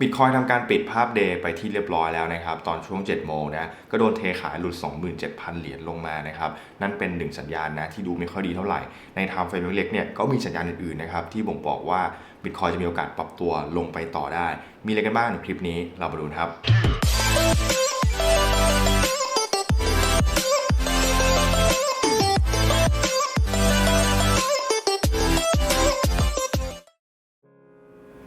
บิตคอยทำการปิดภาพเดย์ไปที่เรียบร้อยแล้วนะครับ ตอนช่วง 7 โมงนะ ก็โดนเทขายหลุด 27,000 เหรียญลงมานะครับ นั่นเป็นหนึ่งสัญญาณนะ ที่ดูไม่ค่อยดีเท่าไหร่ ในไทม์เฟรมเล็กๆเนี่ยก็มีสัญญาณอื่นๆนะครับที่บ่งบอกว่าบิตคอยจะมีโอกาสปรับตัวลงไปต่อได้ มีอะไรกันบ้างในคลิปนี้เรามาดูครับ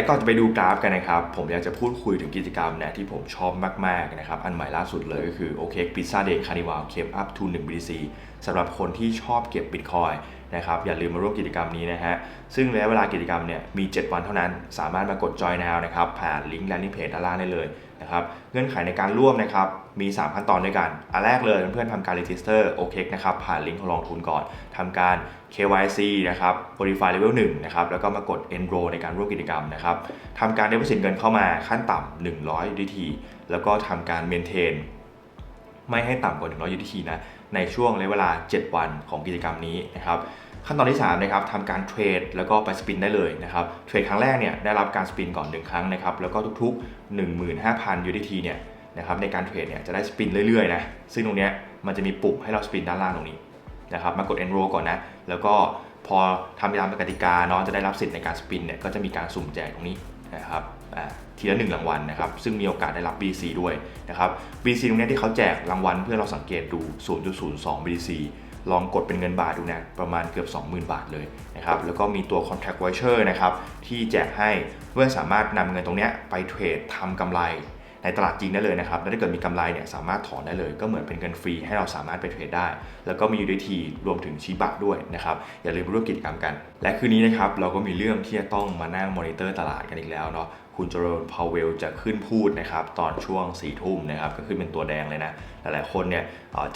และก่อนจะไปดูกราฟกันนะครับ ผมอยากจะพูดคุยถึงกิจกรรมนะที่ผมชอบมาก ๆ นะครับ อันใหม่ล่าสุดเลยก็คือ OK Pizza Day Carnival Came Up to 1 BTC สำหรับคนที่ชอบเก็บ Bitcoin นะครับอย่าลืมมาร่วมกิจกรรมนี้นะฮะซึ่งระยะเวลากิจกรรมเนี่ยมี 7 วันเท่านั้น สามารถมากด Join Now นะครับผ่านลิงก์ landing page ด้านล่างได้เลยนะครับเงื่อนไขในการร่วมนะครับมี 3 ขั้นตอนด้วยกัน อันแรกเลยเพื่อนๆทำการ register OK นะครับผ่านลิงก์ของลงทุนก่อนทำการ KYC นะครับ Verify Level 1นะครับแล้วก็มากด Enroll ในการร่วมกิจกรรมนะครับทำการ deposit เงินเข้ามาขั้นต่ำ100 USDT แล้วก็ทำการ maintain ไม่ให้ต่ำกว่า 100 USDT นะในช่วงระยะเวลา 7 วันของกิจกรรมนี้นะครับขั้นตอนที่3นะครับทำการเทรดแล้วก็ไปสปินได้เลยนะครับเทรดครั้งแรกเนี่ยได้รับการสปินก่อน 1 ครั้งนะครับแล้วก็ทุกๆ 15,000 USDT เนี่ยนะครับในการเทรดเนี่ยจะได้สปินเรื่อยๆนะซึ่งตรงเนี้ยมันจะมีปุ่มให้เราสปินด้านล่างตรงนี้นะครับมากด enroll ก่อนนะ แล้วก็พอทำตามกติกาเนาะจะได้รับสิทธิ์ในการสปินเนี่ยก็จะมีการสุ่มแจกตรงนี้ นะครับอ่าทีละหนึ่งรางวัลนะครับ ซึ่งมีโอกาสได้รับ BC ด้วยนะครับ BC ตรงเนี้ยที่เขาแจกรางวัลเพื่อเราสังเกตดู 0.02 BC ลองกดเป็นเงินบาทดูนะประมาณเกือบ 20,000 บาทเลยนะครับ แล้วก็มีตัว contract voucher นะครับ ที่แจกให้เพื่อสามารถนำเงินตรงเนี้ยไปเทรดทำกำไร ในตลาดจริงได้เลยนะครับ แล้วถ้าเกิดมีกำไรเนี่ยสามารถถอนได้เลย ก็เหมือนเป็นเงินฟรีให้เราสามารถไปเทรดได้ แล้วก็มี UDT รวมถึงชิบะด้วยนะครับ อย่าลืมร่วมกิจกรรมกัน และคืนนี้นะครับเราก็มีเรื่องที่จะต้องมานั่งมอนิเตอร์ตลาดกันอีกแล้วเนาะคุณจโรนพาวเวลจะขึ้นพูดนะครับตอนช่วง4ี่ทุ่มนะครับก็ขึ้นเป็นตัวแดงเลยนะ หลายๆคนเนี่ย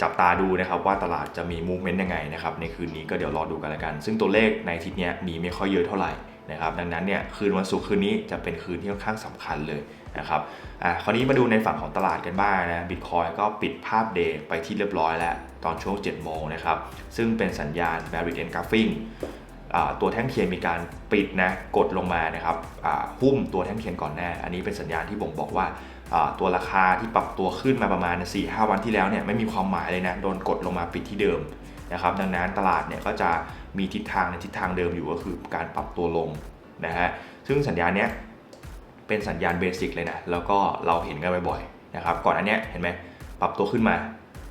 จับตาดูนะครับว่าตลาดจะมีมูฟเมนต์ยังไงนะครับในคืนนี้ก็เดี๋ยวรอดูกันล้วกัน ซึ่งตัวเลขในทิศเนี้ยมีไม่ค่อยเยอะเท่าไหร่นะครับดังนั้นเนี่ยคืนวันศุกร์คืนนี้จะเป็นคืนที่ค่อนข้างสำคัญเลย นะครับอะคราวนี้มาดูในฝั่งของตลาดกันบ้างนะบิตคอยก็ปิดภาพเดย์ไปที่เรียบร้อยแล้ว ตอนช่วง 7 โมงนะครับ ซึ่งเป็นสัญญาณ bearish engulfing ตัวแท่งเทียนมีการปิดนะกดลงมานะครับหุ้มตัวแท่งเทียนก่อนหน้า อันนี้เป็นสัญญาณที่บ่งบอกว่าอ่าตัวราคาที่ปรับตัวขึ้นมาประมาณ 4-5 วันที่แล้วเนี่ยไม่มีความหมายเลยนะโดนกดลงมาปิดที่เดิมนะครับดังนั้นตลาดเนี่ยก็จะมีทิศทางในทิศทางเดิมอยู่ก็คือการปรับตัวลงนะฮะซึ่งสัญญาณเนี้ย เป็นสัญญาณเบสิกเลยนะ แล้วก็เราเห็นกันบ่อยๆนะครับ ก่อนอันเนี้ยเห็นไหมปรับตัวขึ้นมา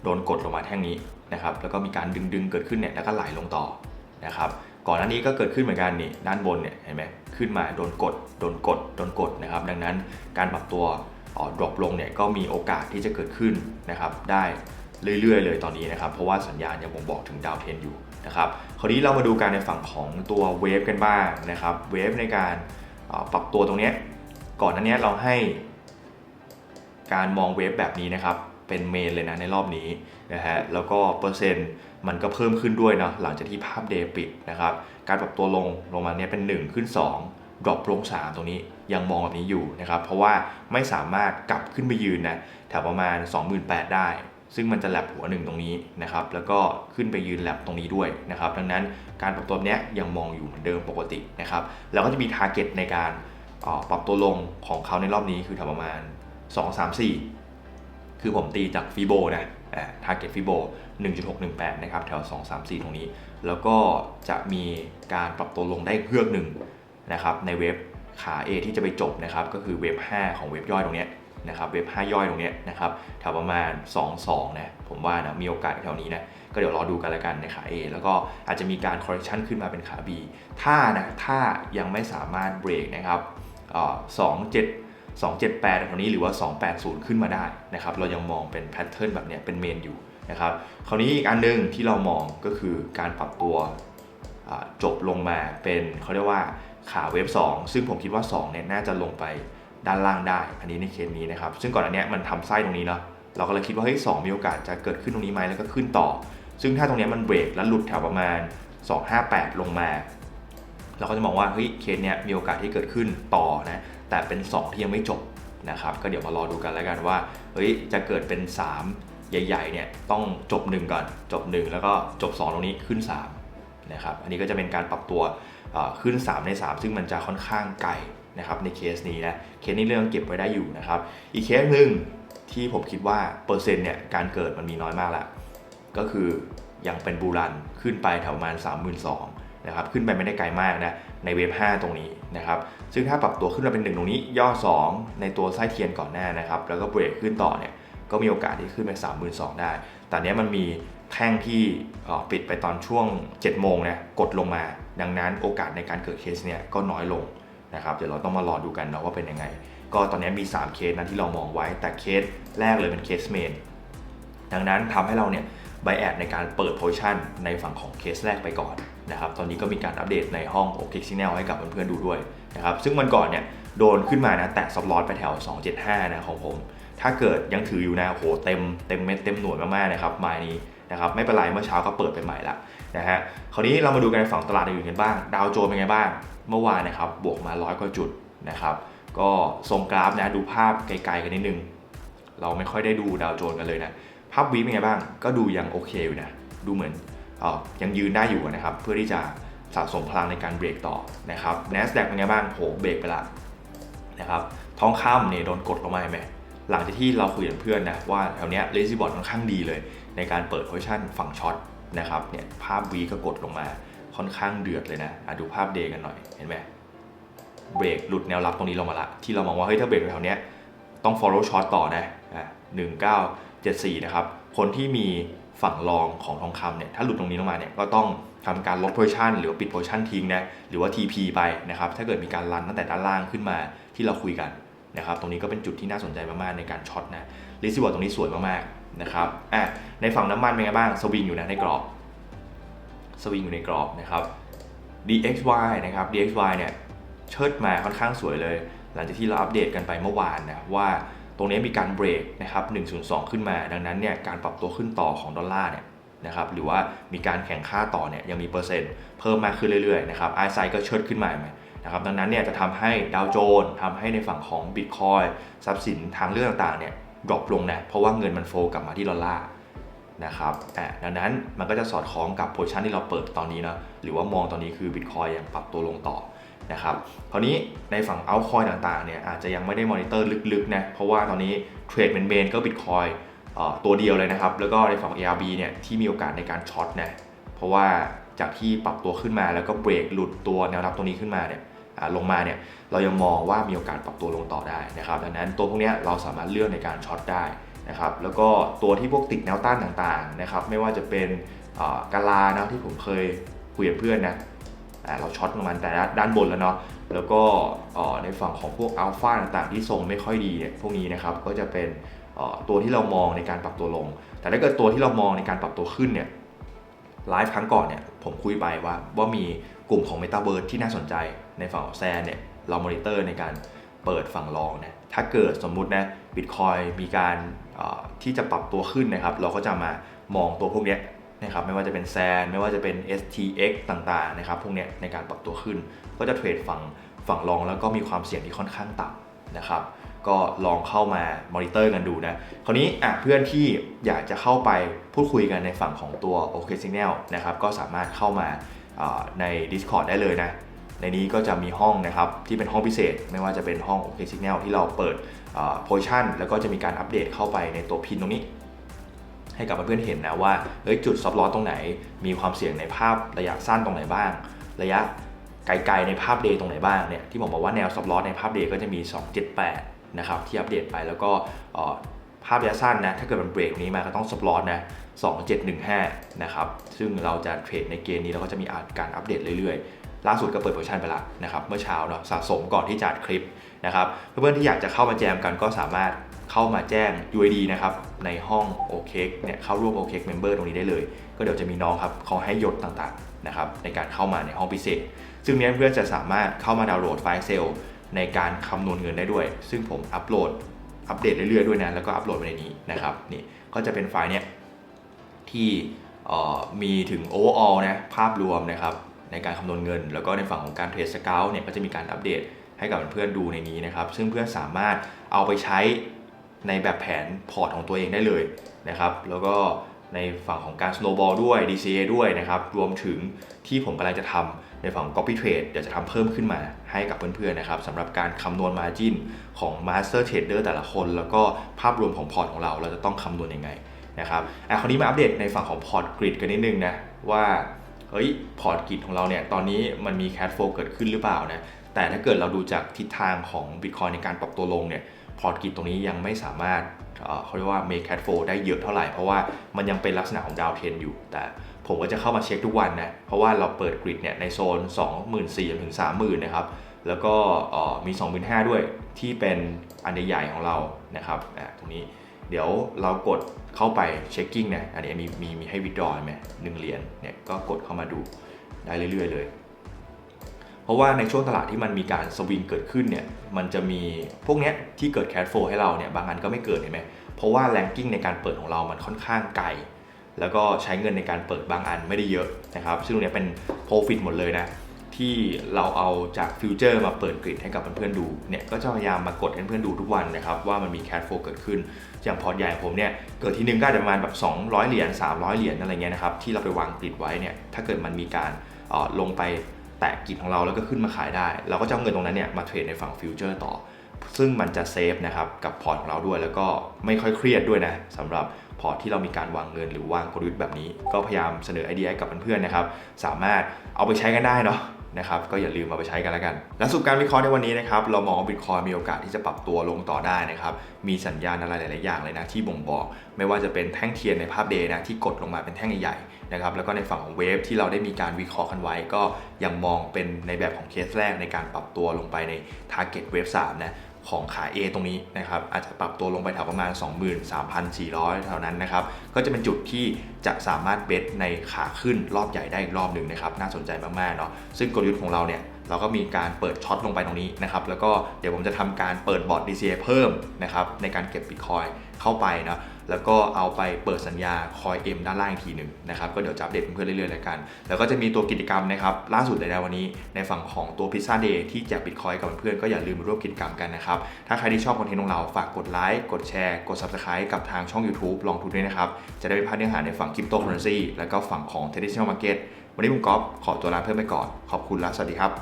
โดนกดลงมาแท่งนี้นะครับ แล้วก็มีการดึงๆเกิดขึ้นเนี่ย แล้วก็ไหลลงต่อนะครับ ก่อนหน้านี้ก็เกิดขึ้นเหมือนกันนี่ ด้านบนเนี่ยเห็นไหมขึ้นมาโดนกด โดนกด โดนกดนะครับ ดังนั้นการปรับตัวดรอปลงเนี่ยก็มีโอกาสที่จะเกิดขึ้นนะครับ ได้เรื่อยๆ เลยตอนนี้นะครับ เพราะว่าสัญญาณยังบ่งบอกถึงดาวเทนอยู่นะครับ คราวนี้เรามาดูการในฝั่งของตัวเวฟกันบ้างนะครับ เวฟในการปรับตัวตรงเนี้ย ก่อนหน้านี้เราให้การมองเวฟแบบนี้นะครับเป็นเมนเลยนะในรอบนี้นะฮะแล้วก็เปอร์เซ็นต์มันก็เพิ่มขึ้นด้วยเนาะหลังจากที่ภาพเดย์ปิดนะครับการปรับตัวลงลงมาเนี่ยเป็น 1 ขึ้น 2ดรอปลง 3 ตรงนี้ยังมองแบบนี้อยู่นะครับเพราะว่าไม่สามารถกลับขึ้นไปยืนนะแถวประมาณ 28,000 ได้ ซึ่งมันจะแลบหัวหนึ่งตรงนี้นะครับแล้วก็ขึ้นไปยืนแลบตรงนี้ด้วยนะครับดังนั้นการปรับตัวเนี้ยยังมองอยู่เหมือนเดิมปกตินะครับแล้วก็จะมีทาร์เก็ตในการ ปรับตัวลงของเขาในรอบนี้คือแถวประมาณ 2 3 4 คือผมตีจากฟีโบนะทาร์เก็ตฟีโบ1.618 นะครับ แถว 2 3 4 ตรงนี้ แล้วก็จะมีการปรับตัวลงได้เพือกหนึ่งนะครับ ในเว็บขา A ที่จะไปจบนะครับ ก็คือเว็บ 5 ของเว็บย่อยตรงนี้นะครับ เว็บ 5 ย่อยตรงนี้นะครับ แถวประมาณ 2 2 นะ ผมว่านะ มีโอกาสแถวนี้นะ ก็เดี๋ยวรอดูกันละกันในขา A แล้วก็อาจจะมีการ correction ขึ้นมาเป็นขา B ถ้านะ ถ้ายังไม่สามารถเบรกนะครับ เอ่อ2 7 278ตรงนี้หรือว่า 280 ขึ้นมาได้นะครับเรายังมองเป็นแพทเทิร์นแบบเนี้ยเป็นเมนอยู่นะครับคราวนี้อีกอันหนึงที่เรามองก็คือการปรับตัวจบลงมาเป็นเขาเรียกว่าขาเวฟ2 ซึ่งผมคิดว่า2เนี่ยน่าจะลงไปด้านล่างได้ อันนี้ในเคสนี้นะครับ ซึ่งก่อนอันเนี้ยมันทำไส้ตรงนี้เนาะเราก็เลยคิดว่าเฮ้ยสมีโอกาสจะเกิดขึ้นตรงนี้ไหมแล้วก็ขึ้นต่อ ซึ่งถ้าตรงนี้มันเบรกแล้วหลุดแถวประมาณ 258 ลงมา เราก็จะมองว่าเฮ้ยเคสเนี้ยมีโอกาสที่เกิดขึ้นต่อนะแต่เป็น 2 ที่ยังไม่จบนะครับ ก็เดี๋ยวมารอดูกันแล้วกันว่าเฮ้ยจะเกิดเป็น 3 ใหญ่ๆเนี่ยต้องจบ 1 ก่อนจบ 1 แล้วก็จบ 2 ตรงนี้ขึ้น3นะครับอันนี้ก็จะเป็นการปรับตัวอ่อขึ้น 3 ใน 3 ซึ่งมันจะค่อนข้างไกลนะครับในเคสนี้นะเคสนี้เรื่องเก็บไว้ได้อยู่นะครับ อีกเคสหนึ่งที่ผมคิดว่าเปอร์เซ็นต์เนี่ยการเกิดมันมีน้อยมากละก็คือยังเป็นบูรันขึ้นไปแถวประมาณ 3 2 0 0 0 นะครับขึ้นไปไม่ได้ไกลมากนะในเวฟ5ตรงนี้นะครับซึ่งถ้าปรับตัวขึ้นมาเป็น 1 ตรงนี้ย่อ 2 ในตัวไส้เทียนก่อนหน้านะครับแล้วก็เบรกขึ้นต่อเนี่ยก็มีโอกาสที่ขึ้นไป3 2 0 0 0ได้ แต่เนี้ยมันมีแท่งที่ปิดไปตอนช่วง 7 โมงนะกดลงมา ดังนั้นโอกาสในการเกิดเคสเนี่ยก็น้อยลงนะครับเดี๋ยวเราต้องมารอดูกันนะว่าเป็นยังไง ก็ตอนนี้มี 3 เคสนะที่เรามองไว้แต่เคสแรกเลยเป็นเคสเมนดังนั้นทำให้เราเนี่ย ไบแอดในการเปิดโพซิชันในฝั่งของเคสแรกไปก่อนนะครับ ตอนนี้ก็มีการอัปเดตในห้อง o k Signal ให้กับเพื่อนๆดูด้วยนะครับ ซึ่งวันก่อนเนี่ยโดนขึ้นมานะแตะซับลอตไปแถว 275 นะของผม ถ้าเกิดยังถืออยู่นะโหเต็มเต็มเม็ดเต็มหน่วยมากๆนะครับไมล์นี้นะครับไม่เป็นไรเมื่อเช้าก็เปิดไปใหม่ละนะฮะคราวนี้เรามาดูกันในฝั่งตลาดอื่นกันบ้าง ดาวโจนส์เป็นไงบ้าง เมื่อวานนะครับบวกมาร้อยกว่าจุดนะครับก็ทรงกราฟนะดูภาพไกลๆกันนิดนึง เราไม่ค่อยได้ดูดาวโจนส์กันเลยนะ ภาพวีเป็นไงบ้าง ก็ดูยังโอเคอยู่นะ ดูเหมือนออยังยืนได้อยู่นะครับ เพื่อที่จะสะสมพลังในการเบรกต่อนะครับ NASDAQ เป็นไงบ้างโหเบรกไปละนะครับ ทองคำเนี่ยโดนกดลงมาไหมหลังจากที่เราคุยกับเพื่อนนะว่าแถวเนี้ยเลซี่บอร์ดค่อนข้างดีเลย ในการเปิดโพซิชันฝั่งช็อตนะครับเนี่ยภาพวีก็กดลงมาค่อนข้างเดือดเลยนะอะดูภาพเดย์กันหน่อยเห็นไหมเบรกหลุดแนวรับตรงนี้ลงมาละ ที่เรามองว่าเฮ้ยถ้าเบรกแถวเนี้ยต้อง follow short ต่อนะอะ1974น 74นะครับคนที่มีฝั่งรองของทองคำเนี่ยถ้าหลุดตรงนี้ลงมาเนี่ยก็ต้องทำการลด position หรือปิด position ทิ้งนะหรือว่า TP ไปนะครับถ้าเกิดมีการรันตั้งแต่ด้านล่างขึ้นมาที่เราคุยกันนะครับตรงนี้ก็เป็นจุดที่น่าสนใจมากๆในการช็อตนะลิซิบอร์ตรงนี้สวยมากๆนะครับอะในฝั่งน้ำมันเป็นไงบ้างสวิงอยู่นะในกรอบสวิงอยู่ในกรอบนะครับ DXY นะครับ DXY เนี่ยเชิดมาค่อนข้างสวยเลย หลังจากที่เราอัปเดตกันไปเมื่อวานนะว่า ตรงนี้มีการเบรกนะครับ102 ขึ้นมา ดังนั้นเนี่ยการปรับตัวขึ้นต่อของดอลลาร์เนี่ยนะครับหรือว่ามีการแข่งค่าต่อเนี่ยยังมีเปอร์เซ็นต์เพิ่มมากขึ้นเรื่อยๆนะครับไอไซก็เชิดขึ้นมาไหมนะครับดังนั้นเนี่ยจะทำให้ดาวโจนส์ทำให้ในฝั่งของ Bitcoin ทรัพย์สินทางเลือกต่างๆเนี่ยดรอปลงนะเพราะว่าเงินมันโฟกลับมาที่ดอลลาร์นะครับอะดังนั้นมันก็จะสอดคล้องกับโพชั่นที่เราเปิดตอนนี้นะหรือว่ามองตอนนี้คือ Bitcoin ยังปรับตัวลงต่อ นะครับคราวนี้ในฝั่งเอาคอยต่างๆเนี่ยอาจจะยังไม่ได้มอนิเตอร์ลึกๆนะเพราะว่าตอนนี้เทรดเมนๆก็ Bitcoin เอ่อตัวเดียวเลยนะครับ แล้วก็ในฝั่ง ARB เนี่ยที่มีโอกาสในการช็อตนะเพราะว่าจากที่ปรับตัวขึ้นมาแล้วก็เบรกหลุดตัวแนวรับตรงนี้ขึ้นมาเนี่ยลงมาเนี่ยเรายังมองว่ามีโอกาสปรับตัวลงต่อได้นะครับดังนั้นตัวพวกเนี้ยเราสามารถเลือกในการช็อตได้นะครับแล้วก็ตัวที่พวกติดแนวต้านต่างๆนะครับไม่ว่าจะเป็นกาลานะที่ผมเคยคุยกับเพื่อนนะ เราช็อตลงมันแต่ด้านบนแล้วเนาะแล้วก็ในฝั่งของพวกอัลฟาต่างๆ ที่ทรงไม่ค่อยดีเนี่ยพวกนี้นะครับก็จะเป็นตัวที่เรามองในการปรับตัวลง แต่ถ้าเกิดตัวที่เรามองในการปรับตัวขึ้นเนี่ยไลฟ์ครั้งก่อนเนี่ยผมคุยไปว่าว่ามีกลุ่มของ m e t a เ e r s e ที่น่าสนใจในฝั่งของแซนเนี่ยเรามอนิเตอร์ในการเปิดฝั่งรองนะถ้าเกิดสมมุตินะบิตคอยมีการที่จะปรับตัวขึ้นนะครับ เราก็จะมามองตัวพวกนี้ นะครับไม่ว่าจะเป็นแซนไม่ว่าจะเป็น STX ต่างๆนะครับพวกเนี้ยในการปรับตัวขึ้น ก็จะเทรดฝั่งฝั่งรองแล้วก็มีความเสี่ยงที่ค่อนข้างต่ำนะครับก็ลองเข้ามามอนิเตอร์กันดูนะ คราวนี้อะเพื่อนที่อยากจะเข้าไปพูดคุยกันในฝั่งของตัว OK Signal นะครับก็สามารถเข้ามาใน Discord ได้เลยนะ ในนี้ก็จะมีห้องนะครับที่เป็นห้องพิเศษ ไม่ว่าจะเป็นห้อง OK Signal ที่เราเปิดโพชั่นแล้วก็จะมีการอัปเดตเข้าไปในตัวพินตรงนี้ ให้กับเพื่อนๆเห็นนะว่าเฮ้ยจุดซับลอตรงไหน มีความเสี่ยงในภาพระยะสั้นตรงไหนบ้าง ระยะไกลๆในภาพเดย์ตรงไหนบ้างเนี่ยที่ผมบอกว่าแนวซับลอในภาพเดย์ก็จะมี 278 นะครับที่อัปเดตไปแล้วก็ภาพระยะสั้นนะถ้าเกิดมันเบรกตรงนี้มาก็ต้องซับลอนะ2715 นะครับซึ่งเราจะเทรดในเกณฑ์นี้เราก็จะมีอาการอัปเดตเรื่อยๆ ล่าสุดก็เปิดโพซิชันไปล้วนะครับเมื่อเช้าเนาะสะสมก่อนที่จะคลิปนะครับเพื่อนๆที่อยากจะเข้ามาแจมกันก็สามารถ เข้ามาแจ้ง UID นะครับในห้อง OK เนี่ยเข้าร่วม OK Member ตรงนี้ได้เลย ก็เดี๋ยวจะมีน้องครับเขาให้ยศต่างๆนะครับในการเข้ามาในห้องพิเศษ ซึ่งนี้เพื่อนจะสามารถเข้ามาดาวน์โหลดไฟล์ Excel ในการคำนวณเงินได้ด้วย ซึ่งผมอัปโหลดอัปเดตเรื่อยๆด้วยนะแล้วก็อัปโหลดไปในนี้นะครับนี่ก็จะเป็นไฟล์เนี้ยที่มีถึง overall นะภาพรวมนะครับในการคำนวณเงิน แล้วก็ในฝั่งของการเทรดสเกลเนี่ยก็จะมีการอัปเดตให้กับเพื่อนๆดูในนี้นะครับ ซึ่งเพื่อนสามารถเอาไปใช้ ในแบบแผนพอร์ตของตัวเองได้เลยนะครับ แล้วก็ในฝั่งของการ snowball ด้วย DCA ด้วยนะครับ รวมถึงที่ผมกำลังจะทำในฝั่งของ copy trade เดี๋ยวจะทำเพิ่มขึ้นมาให้กับเพื่อนๆนะครับสำหรับการคำนวณ margin ของ master trader แต่ละคน แล้วก็ภาพรวมของพอร์ตของเรา เราจะต้องคำนวณยังไงนะครับอะคราวนี้มาอัปเดตในฝั่งของพอร์ตกริดกันนิดนึงนะว่าเฮ้ยพอร์ตกริดของเราเนี่ยตอนนี้มันมีแคดโฟเกิดขึ้นหรือเปล่านะแต่ถ้าเกิดเราดูจากทิศทางของ Bitcoin ในการปรับตัวลงเนี่ย พอร์ตกริดตรงนี้ยังไม่สามารถเขาเรียกว่า make cash flow ได้เยอะเท่าไหร่ เพราะว่ามันยังเป็นลักษณะของดาวเทนอยู่ แต่ผมก็จะเข้ามาเช็คทุกวันนะ เพราะว่าเราเปิดกริดเนี่ยในโซน 24,000ถึง30,000 นะครับ แล้วก็เอ่อมี 25,000 ด้วยที่เป็นอันใหญ่ๆของเรานะครับอะตรงนี้เดี๋ยวเรากดเข้าไปเช็คกิ้งนะ อันนี้มีมีมีให้วิด r a w ไหมหนึ่งเหรียญเนี่ยก็กดเข้ามาดูได้เรื่อยๆเลย เพราะว่าในช่วงตลาดที่มันมีการสวิงเกิดขึ้นเนี่ยมันจะมีพวกเนี้ยที่เกิดแค s โฟให้เราเนี่ยบางอันก็ไม่เกิดเห็นไหมเพราะว่าแรงกิ้งในการเปิดของเรามันค่อนข้างไกลแล้วก็ใช้เงินในการเปิดบางอันไม่ได้เยอะนะครับ ซึ่งตรงเนี้ยเป็น profit หมดเลยนะ ที่เราเอาจากฟิวเจอร์มาเปิดกริดให้กับเพื่อนๆดูเนี่ยก็จะพยายามมากดให้เพื่อนๆดูทุกวันนะครับ ว่ามันมีแค s โฟเกิดขึ้น อย่างพอร์ตใหญ่ผมเนี่ย เกิดทีนึงก็อาจจะประมาณแบบ 200 เหรียญ300 เหรียญอะไรเงี้ยนะครับ ที่เราไปวางกริดไว้เนี่ยถ้าเกิดมันมีการออลงไป แตะกริดของเราแล้วก็ขึ้นมาขายได้ เราก็จะเอาเงินตรงนั้นเนี่ยมาเทรดในฝั่งฟิวเจอร์ต่อ ซึ่งมันจะเซฟนะครับกับพอร์ตของเราด้วย แล้วก็ไม่ค่อยเครียดด้วยนะสำหรับพอร์ตที่เรามีการวางเงินหรือวางกลยุทธ์แบบนี้ ก็พยายามเสนอไอเดียให้กับเพื่อนๆนะครับสามารถเอาไปใช้กันได้เนาะนะครับก็อย่าลืมมาไปใช้กันแล้วกัน และสุปการวิเคราะห์ในวันนี้นะครับเรามองว่าบิตคอยมีโอกาสที่จะปรับตัวลงต่อได้นะครับมีสัญญาณอะไรหลาย ๆ อย่างเลยนะที่บ่งบอก ไม่ว่าจะเป็นแท่งเทียนในภาพเดย์นะที่กดลงมาเป็นแท่งใหญ่ๆ นะครับแล้วก็ในฝั่งของเวฟที่เราได้มีการวิเคราะห์กันไว้ ก็ยังมองเป็นในแบบของเคสแรกในการปรับตัวลงไปใน Target Wave 3นะของขา A ตรงนี้นะครับอาจจะปรับตัวลงไปแถวประมาณ 23,400 เท่านั้นนะครับก็จะเป็นจุดที่จะสามารถเบสในขาขึ้นรอบใหญ่ได้อีกรอบหนึ่งนะครับน่าสนใจมากๆเนาะซึ่งกลยุทธ์ของเราเนี่ย เราก็มีการเปิดช็อตลงไปตรงนี้นะครับ แล้วก็เดี๋ยวผมจะทำการเปิดบอร์ด DCA เพิ่มนะครับในการเก็บ Bitcoin เข้าไปนะแล้วก็เอาไปเปิดสัญญาคอย M ด้านล่างอีกทีหนึ่งนะครับก็เดี๋ยวจะอัปเดตเพื่อนเรื่อยๆแล้วกัน แล้วก็จะมีตัวกิจกรรมนะครับล่าสุดเลยนะวันนี้ในฝั่งของตัวพิซซ่าเดย์ที่แจกบิตคอยกับเพื่อนๆก็อย่าลืมร่วมกิจกรรมกันนะครับ ถ้าใครที่ชอบคอนเทนต์ของเราฝากกดไลค์กดแชร์กด Subscribe กับทางช่อง YouTube ลองทุนด้วยนะครับ จะได้ไม่พลาดเนื้อหาในฝั่งคริปโตเคอเรนซีแล้วก็ฝั่งของ traditional market วันนี้ผมก๊อฟขอตัวลาเพิ่มไปก่อนขอบคุณและสวัสดีครับ